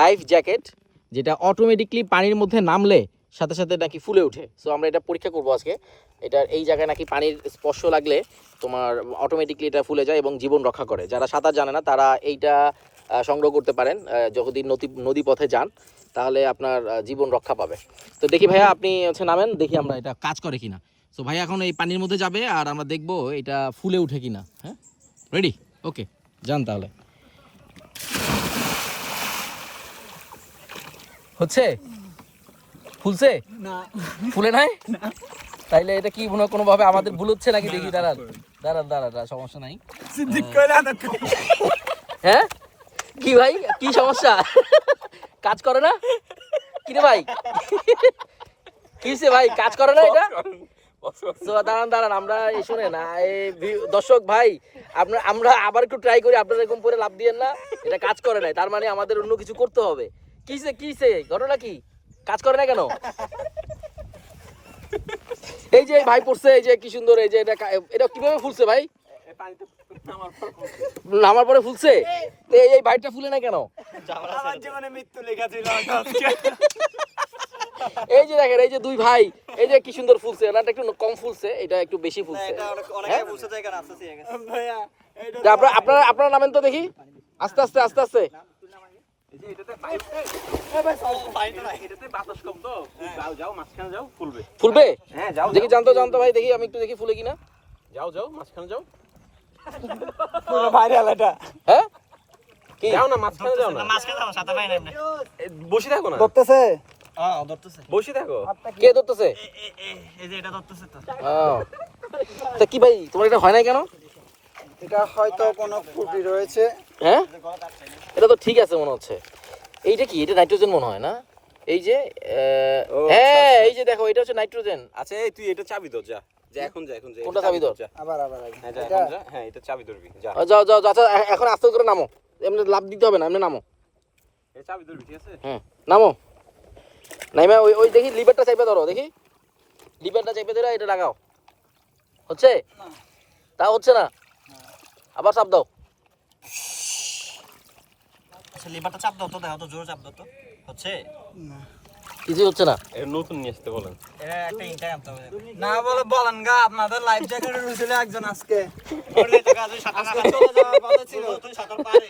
Life jacket, যেটা automatically পানির মধ্যে নামলে সাথে সাথে নাকি ফুলে ওঠে। সো আমরা এটা পরীক্ষা করব আজকে। এটা এই জায়গায় নাকি পানির স্পর্শ লাগলে তোমার অটোমেটিকলি এটা ফুলে যায় এবং জীবন রক্ষা করে। যারা সাঁতার জানে না, তারা এইটা সংগ্রহ করতে পারেন যদি নদী নদী পথে যান, তাহলে আপনার জীবন রক্ষা পাবে। তো দেখি ভাইয়া, আপনি হচ্ছে নামেন, দেখি আমরা এটা কাজ করে কিনা। তো ভাইয়া এখন এই পানির মধ্যে যাবে আর আমরা দেখব এটা ফুলে উঠে কিনা। হ্যাঁ? রেডি ওকে যান তাহলে। হচ্ছে? ফুলছে? না। ফুলে নাই? তাইলে এটা কি মনে হয় কোনোভাবে আমাদের ভুল হচ্ছে নাকি দেখি দাঁড়ান। দাঁড়ান দাঁড়ান সমস্যা নাই। সিদ্দিক হ্যাঁ? কি ভাই? কি সমস্যা? কাজ করে না? কি রে ভাই কিসে ভাই? কাজ করে না এটা? দাঁড়ান দাঁড়ান আমরা এই এই ভি- দর্শক ভাই আপনার আমরা আবার একটু ট্রাই করি আপনারা এরকম করে লাভ দিয়েন না। এটা কাজ করে নাই তার মানে আমাদের অন্য কিছু করতে হবে। কিসে কিসে? ঘটনা কি? কাজ করে না কেন? এই যে ভাই পড়ছে এই যে কি সুন্দর এই যে এটা এটা কীভাবে ফুলছে ভাই? নামার পরে ফুলছে? এই এই ভাইটা ফুলে না কেন? মৃত্যু লেখা ছিল এই যে দেখেন এই যে দুই ভাই এই যে কি সুন্দর ফুলছে। এনারটা একটু কম ফুলছে এটা একটু বেশি ফুলছে। হ্যাঁ? আপনারা আপনারা আপনারা নামেন তো দেখি। আস্তে আস্তে আস্তে আস্তে। ফুলবে। হ্যাঁ যাও দেখি জানতো জানতো ভাই দেখি আমি একটু দেখি ফুলে কিনা। যাও যাও মাঝখানে যাও। পুরো ভাইরাল এটা। হ্যাঁ? কি? যাও না মাঝখানে যাও না। এ, বসে থাকো না। ধরতেছে? বসে থাকো। কে? ধরতেছে। তা। কি ভাই তোমার এটা হয় নাই কেন? এটা হয়তো কোনো ত্রুটি রয়েছে। হ্যাঁ? ঠিক আছে মনে হচ্ছে। এইটা কি? এটা নাইট্রোজেন মনে হয় না? এই যে হ্যাঁ এই যে দেখো এটা হচ্ছে নাইট্রোজেন। আচ্ছা এই তুই এটা চাবি ধর যা। যা এখন যা এখন যা কোনটা চাবি ধর? যা। আবার আবার হ্যাঁ যা এখন যা। হ্যাঁ এটা চাবি ধরবি যা। যাও যাও যাও, আচ্ছা এখন আস্তে করে নামো। এমনি লাভ দিতে হবে না এমনি নামো। এটা চাবি ধরবি ঠিক আছে? হুম নামো। নাইমা ওই ওই দেখি লিভারটা চাইপে ধরো দেখি। লিভারটা চাইপে ধরে এটা লাগাও। হচ্ছে? তা হচ্ছে না। আবার চাপ দাও। লিভারটা চাপ দাও তো দাও তো জোরে চাপ দাও তো। হচ্ছে? কিছুই হচ্ছে না। এটা নতুন নিয়ে আসতে বলেন। এটা একটা ইনটাই আনতে হবে। না বলে বলেন গা আপনাদের লাইফ জ্যাকেট রয়েছিল একজন আজকে। পড়লে তো কাজে সাঁতার চলে যাওয়ার কথা ছিল। তুই সাঁতার পারে।